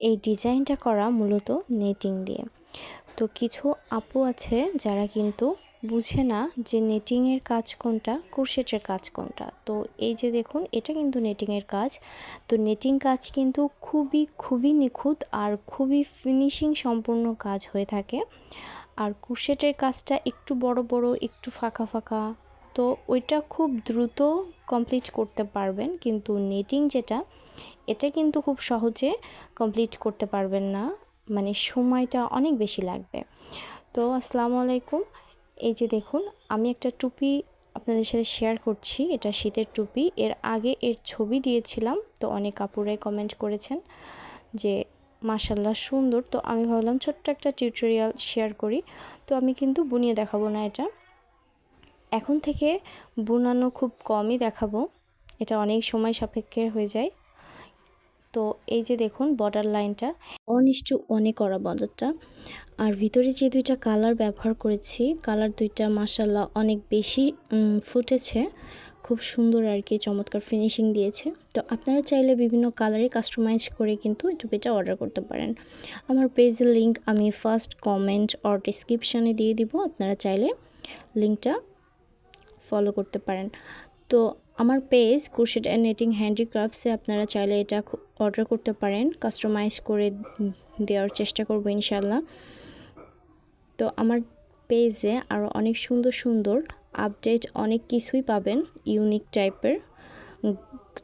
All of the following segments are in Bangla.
এই ডিজাইনটা করা মূলত নেটিং দিয়ে। তো কিছু আপু আছে যারা কিন্তু বুঝে না যে নেটিংয়ের কাজ কোনটা কুরশেটের কাজ কোনটা। তো এই যে দেখুন, এটা কিন্তু নেটিংয়ের কাজ। তো নেটিং কাজ কিন্তু খুবই খুবই নিখুঁত আর খুবই ফিনিশিং সম্পূর্ণ কাজ হয়ে থাকে। আর কুরশেটের কাজটা একটু বড় বড়, একটু ফাঁকা ফাঁকা তো ওইটা খুব দ্রুত কমপ্লিট করতে পারবেন। কিন্তু নেটিং যেটা, এটা কিন্তু খুব সহজে কমপ্লিট করতে পারবেন না। মানে সময়টা অনেক বেশি লাগবে। তো আসসালামু আলাইকুম। এই যে দেখুন, আমি একটা টুপি আপনাদের সাথে শেয়ার করছি। এটা শীতের টুপি। এর আগে এর ছবি দিয়েছিলাম। তো অনেক কাপড়ে কমেন্ট করেছেন যে মাসাল্লাহ সুন্দর। তো আমি ভাবলাম ছোট্ট একটা টিউটোরিয়াল শেয়ার করি। তো আমি কিন্তু বুনিয়ে দেখাবো না এটা। এখন থেকে বুনানো খুব কমই দেখাবো। এটা অনেক সময় সাপেক্ষে হয়ে যায়। তো এই যে দেখুন বর্ডার লাইনটা অনিষ্টু অনেক করা বর্ডারটা আর ভিতরে যে দুইটা কালার ব্যবহার করেছি কালার দুইটা মাসাল্লাহ অনেক বেশি ফুটেছে। খুব সুন্দর আর কি, চমৎকার ফিনিশিং দিয়েছে। তো আপনারা চাইলে বিভিন্ন কালারে কাস্টমাইজ করে কিন্তু এই টুপিটা অর্ডার করতে পারেন। আমার পেজের লিঙ্ক আমি ফার্স্ট কমেন্ট অর ডিসক্রিপশানে দিয়ে দিব। আপনারা চাইলে লিঙ্কটা ফলো করতে পারেন। তো আমার পেজ কুরশেড অ্যান্ড নেটিং হ্যান্ডিক্রাফটসে আপনারা চাইলে এটা অর্ডার করতে পারেন। কাস্টমাইজ করে দেওয়ার চেষ্টা করব ইনশাল্লাহ তো আমার পেজে আরও অনেক সুন্দর সুন্দর আপডেট অনেক কিছুই পাবেন ইউনিক টাইপের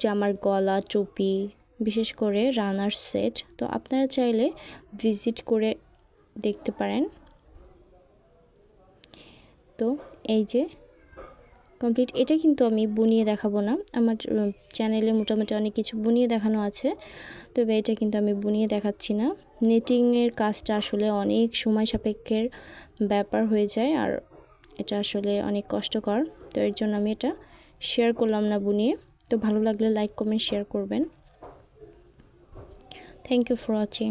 জামার গলা, টুপি, বিশেষ করে রানার সেট তো আপনারা চাইলে ভিজিট করে দেখতে পারেন। তো এই যে কমপ্লিট। এটা কিন্তু আমি বুনিয়ে দেখাবো না। আমার চ্যানেলে মোটামুটি অনেক কিছু বুনিয়ে দেখানো আছে। তবে এটা কিন্তু আমি বুনিয়ে দেখাচ্ছি না। নেটিংয়ের কাজটা আসলে অনেক সময় সাপেক্ষের ব্যাপার হয়ে যায় আর এটা আসলে অনেক কষ্টকর। তো এর জন্য আমি এটা শেয়ার করলাম না বুনিয়ে। তো ভালো লাগলে লাইক কমেন্ট শেয়ার করবেন। Thank you for watching